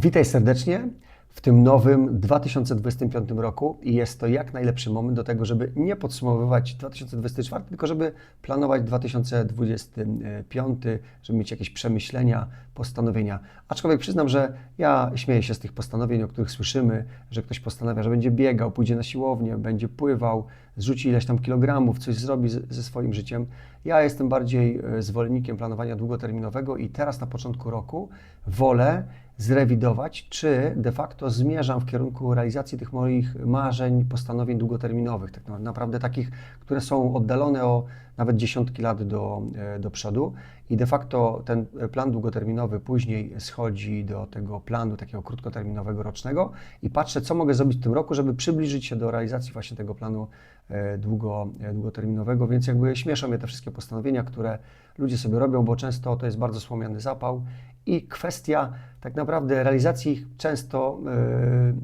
Witaj serdecznie w tym nowym 2025 roku i jest to jak najlepszy moment do tego, żeby nie podsumowywać 2024, tylko żeby planować 2025, żeby mieć jakieś przemyślenia, postanowienia. Aczkolwiek przyznam, że ja śmieję się z tych postanowień, o których słyszymy, że ktoś postanawia, że będzie biegał, pójdzie na siłownię, będzie pływał, zrzuci ileś tam kilogramów, coś zrobi ze swoim życiem. Ja jestem bardziej e, zwolennikiem planowania długoterminowego i teraz na początku roku wolę zrewidować, czy de facto zmierzam w kierunku realizacji tych moich marzeń, postanowień długoterminowych, tak naprawdę takich, które są oddalone o nawet dziesiątki lat do, e, do przodu. I de facto ten plan długoterminowy później schodzi do tego planu takiego krótkoterminowego, rocznego. I patrzę, co mogę zrobić w tym roku, żeby przybliżyć się do realizacji właśnie tego planu e, długo, e, długoterminowego, więc jakby śmieszą mnie te wszystkie postanowienia, które ludzie sobie robią, bo często to jest bardzo słomiany zapał i kwestia tak naprawdę realizacji często yy,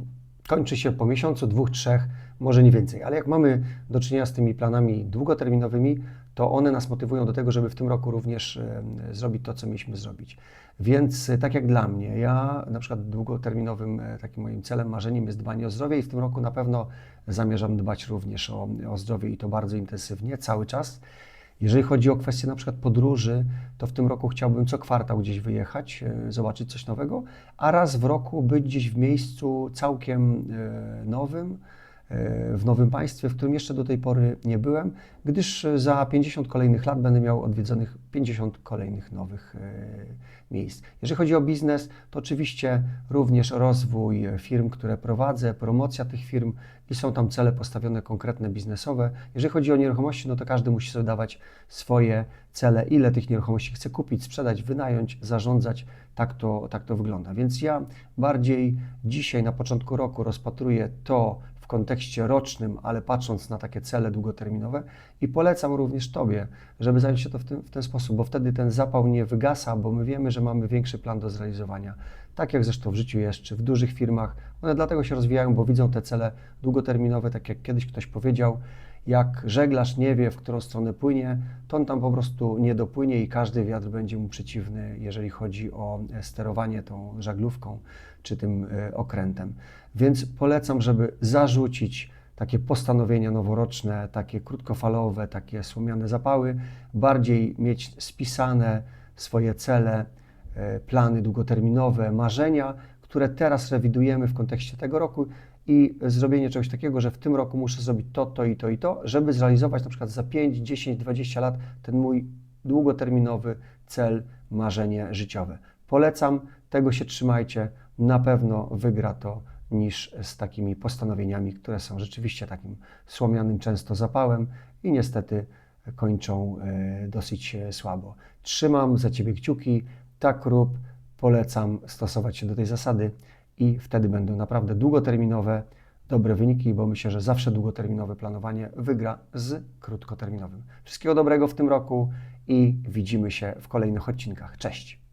kończy się po miesiącu, dwóch, trzech, może nie więcej. Ale jak mamy do czynienia z tymi planami długoterminowymi, to one nas motywują do tego, żeby w tym roku również yy, zrobić to, co mieliśmy zrobić. Więc yy, tak jak dla mnie, ja na przykład długoterminowym takim moim celem, marzeniem jest dbanie o zdrowie i w tym roku na pewno zamierzam dbać również o, o zdrowie i to bardzo intensywnie, cały czas. Jeżeli chodzi o kwestię na przykład podróży, to w tym roku chciałbym co kwartał gdzieś wyjechać, e, zobaczyć coś nowego, a raz w roku być gdzieś w miejscu całkiem e, nowym, w nowym państwie, w którym jeszcze do tej pory nie byłem, gdyż za 50 kolejnych lat będę miał odwiedzonych 50 kolejnych nowych miejsc. Jeżeli chodzi o biznes, to oczywiście również rozwój firm, które prowadzę, promocja tych firm i są tam cele postawione konkretne biznesowe. Jeżeli chodzi o nieruchomości, no to każdy musi sobie dawać swoje cele, ile tych nieruchomości chce kupić, sprzedać, wynająć, zarządzać. Tak to, tak to wygląda. Więc ja bardziej dzisiaj na początku roku rozpatruję to w kontekście rocznym, ale patrząc na takie cele długoterminowe i polecam również Tobie, żeby zająć się to w ten, w ten sposób, bo wtedy ten zapał nie wygasa, bo my wiemy, że mamy większy plan do zrealizowania. Tak jak zresztą w życiu jest, czy w dużych firmach, one dlatego się rozwijają, bo widzą te cele długoterminowe, tak jak kiedyś ktoś powiedział, jak żeglarz nie wie, w którą stronę płynie, to on tam po prostu nie dopłynie i każdy wiatr będzie mu przeciwny, jeżeli chodzi o sterowanie tą żaglówką czy tym e, okrętem. Więc polecam, żeby zarzucić takie postanowienia noworoczne, takie krótkofalowe, takie słomiane zapały, bardziej mieć spisane swoje cele, e, plany długoterminowe, marzenia, które teraz rewidujemy w kontekście tego roku i zrobienie czegoś takiego, że w tym roku muszę zrobić to, to i to i to, żeby zrealizować na przykład za 5, 10, 20 lat ten mój długoterminowy cel, marzenie życiowe. Polecam, tego się trzymajcie, na pewno wygra to niż z takimi postanowieniami, które są rzeczywiście takim słomianym często zapałem i niestety kończą e, dosyć słabo. Trzymam za Ciebie kciuki, tak rób, polecam stosować się do tej zasady i wtedy będą naprawdę długoterminowe, dobre wyniki, bo myślę, że zawsze długoterminowe planowanie wygra z krótkoterminowym. Wszystkiego dobrego w tym roku i widzimy się w kolejnych odcinkach. Cześć!